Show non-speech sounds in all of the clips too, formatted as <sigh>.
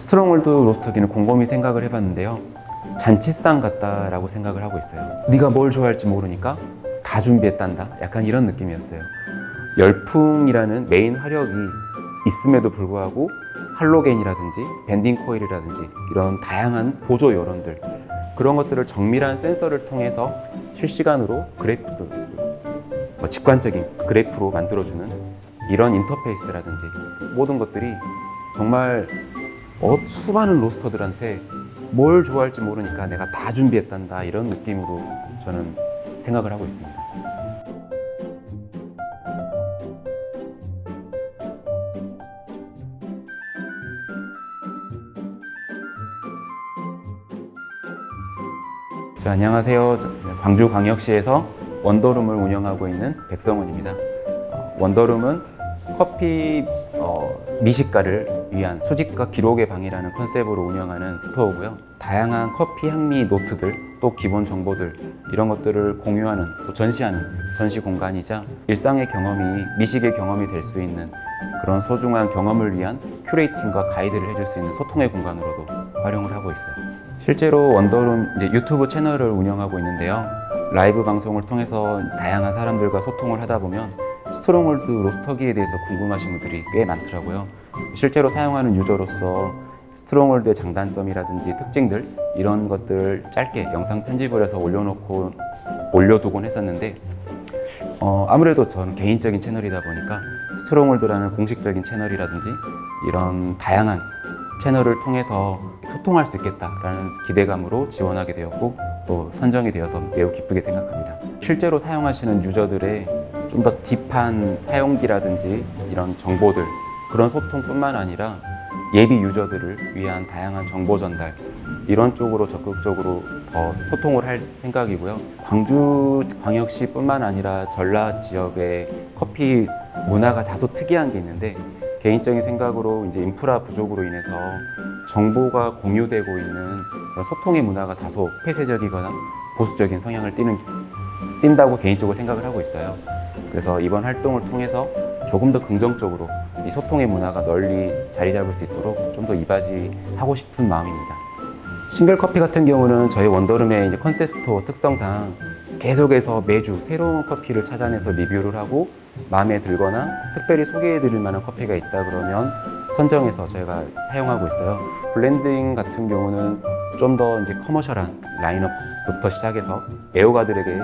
스트롱홀드 로스터기는 곰곰이 생각을 해봤는데요. 잔치상 같다라고 생각을 하고 있어요. 네가 뭘 좋아할지 모르니까 다 준비했단다. 약간 이런 느낌이었어요. 열풍이라는 메인 화력이 있음에도 불구하고 할로겐이라든지 밴딩 코일이라든지 이런 다양한 보조 요런들 그런 것들을 정밀한 센서를 통해서 실시간으로 그래프도 뭐 직관적인 그래프로 만들어주는 이런 인터페이스라든지 모든 것들이 정말 어, 수많은 로스터들한테 뭘 좋아할지 모르니까 내가 다 준비했단다 이런 느낌으로 저는 생각을 하고 있습니다. 자, 안녕하세요. 저- 광주광역시에서 원더룸을 운영하고 있는 백성훈입니다. 어, 원더룸은 커피 어, 미식가를 위한 수집과 기록의 방이라는 컨셉으로 운영하는 스토어고요. 다양한 커피 향미 노트들, 또 기본 정보들 이런 것들을 공유하는 또 전시하는 전시 공간이자 일상의 경험이 미식의 경험이 될 수 있는 그런 소중한 경험을 위한 큐레이팅과 가이드를 해줄 수 있는 소통의 공간으로도 활용을 하고 있어요. 실제로 원더룸 이제 유튜브 채널을 운영하고 있는데요. 라이브 방송을 통해서 다양한 사람들과 소통을 하다 보면 스트롱홀드 로스터기에 대해서 궁금하신 분들이 꽤 많더라고요. 실제로 사용하는 유저로서 스트롱홀드의 장단점이라든지 특징들 이런 것들 짧게 영상 편집을 해서 올려놓고 올려두곤 했었는데 어, 아무래도 저는 개인적인 채널이다 보니까 스트롱홀드라는 공식적인 채널이라든지 이런 다양한 채널을 통해서 소통할 수 있겠다라는 기대감으로 지원하게 되었고 또 선정이 되어서 매우 기쁘게 생각합니다. 실제로 사용하시는 유저들의 좀 더 딥한 사용기라든지 이런 정보들 그런 소통뿐만 아니라 예비 유저들을 위한 다양한 정보 전달 이런 쪽으로 적극적으로 더 소통을 할 생각이고요. 광주 광역시뿐만 아니라 전라 지역의 커피 문화가 다소 특이한 게 있는데 개인적인 생각으로 이제 인프라 부족으로 인해서 정보가 공유되고 있는 소통의 문화가 다소 폐쇄적이거나 보수적인 성향을 띠는 띈다고 개인적으로 생각을 하고 있어요. 그래서 이번 활동을 통해서 조금 더 긍정적으로 이 소통의 문화가 널리 자리 잡을 수 있도록 좀 더 이바지하고 싶은 마음입니다. 싱글 커피 같은 경우는 저희 원더룸의 컨셉 스토어 특성상 계속해서 매주 새로운 커피를 찾아내서 리뷰를 하고 마음에 들거나 특별히 소개해 드릴 만한 커피가 있다 그러면 선정해서 저희가 사용하고 있어요. 블렌딩 같은 경우는 좀 더 이제 커머셜한 라인업부터 시작해서 애호가들에게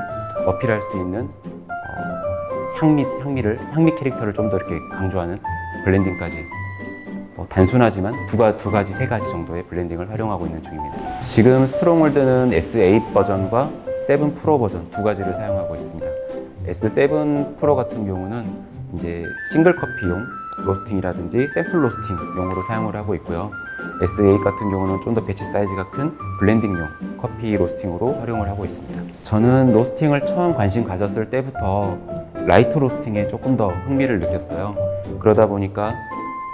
어필할 수 있는 어, 향미 향미를 향미 캐릭터를 좀 더 이렇게 강조하는 블렌딩까지 뭐 단순하지만 두, 가, 두 가지, 세 가지 정도의 블렌딩을 활용하고 있는 중입니다. 지금 스트롱홀드는 S8 버전과 7 프로 버전 두 가지를 사용하고 있습니다. S7 프로 같은 경우는 이제 싱글 커피용 로스팅이라든지 샘플 로스팅 용으로 사용을 하고 있고요. S8 같은 경우는 좀 더 배치 사이즈가 큰 블렌딩용 커피 로스팅으로 활용을 하고 있습니다. 저는 로스팅을 처음 관심 가졌을 때부터 라이트 로스팅에 조금 더 흥미를 느꼈어요. 그러다 보니까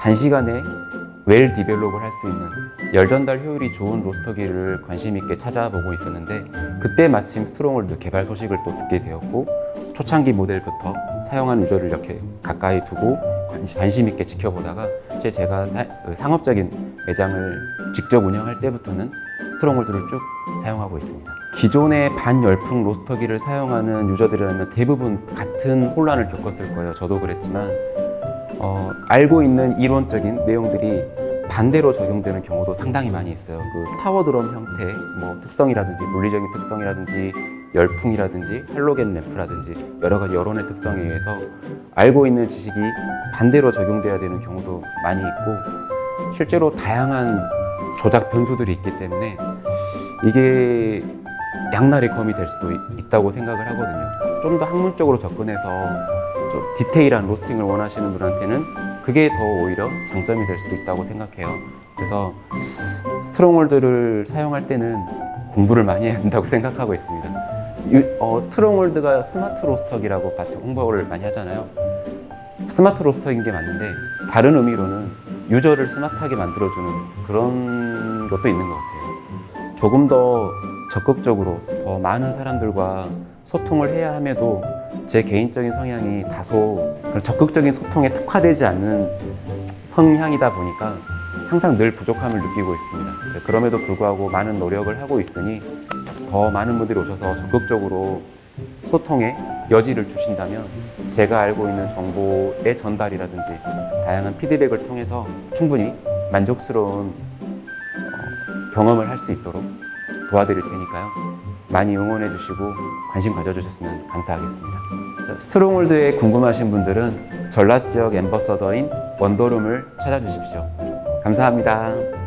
단시간에 웰 디벨롭을 할 수 있는 열 전달 효율이 좋은 로스터기를 관심 있게 찾아보고 있었는데 그때 마침 스트롱홀드 개발 소식을 또 듣게 되었고 초창기 모델부터 사용하는 유저를 이렇게 가까이 두고 관심, 있게 지켜보다가 이제 제가 사- 그 상업적인 매장을 직접 운영할 때부터는 스트롱홀드를 쭉 사용하고 있습니다. 기존의 반열풍 로스터기를 사용하는 유저들이라면 대부분 같은 혼란을 겪었을 거예요. 저도 그랬지만 어, 알고 있는 이론적인 내용들이 반대로 적용되는 경우도 상당히 많이 있어요. 그 타워 드럼 형태, 뭐 특성이라든지 물리적인 특성이라든지 열풍이라든지 할로겐 램프라든지 여러 가지 여론의 특성에 의해서 알고 있는 지식이 반대로 적용돼야 되는 경우도 많이 있고 실제로 다양한 조작 변수들이 있기 때문에 이게 양날의 검이 될 수도 있- 있다고 생각을 하거든요. 좀 더 학문적으로 접근해서 좀 디테일한 로스팅을 원하시는 분한테는 그게 더 오히려 장점이 될 수도 있다고 생각해요. 그래서 스트롱홀드를 사용할 때는 공부를 많이 해야 한다고 <laughs> 생각하고 있습니다. 유- 어, 스트롱홀드가 스마트 로스터기라고 홍보를 많이 하잖아요. 스마트 로스터인 게 맞는데 다른 의미로는 유저를 스마트하게 만들어주는 그런 것도 있는 것 같아요. 조금 더 적극적으로 더 많은 사람들과 소통을 해야 함에도 제 개인적인 성향이 다소 그런 적극적인 소통에 특화되지 않는 성향이다 보니까 항상 늘 부족함을 느끼고 있습니다. 네, 그럼에도 불구하고 많은 노력을 하고 있으니 더 많은 분들이 오셔서 적극적으로 소통의 여지를 주신다면 제가 알고 있는 정보의 전달이라든지 다양한 피드백을 통해서 충분히 만족스러운 어, 경험을 할 수 있도록 도와드릴 테니까요. 많이 응원해 주시고 관심 가져주셨으면 감사하겠습니다. 자, 스트롱홀드에 궁금하신 분들은 전라 지역 엠버서더인 원더룸을 찾아주십시오. 감사합니다.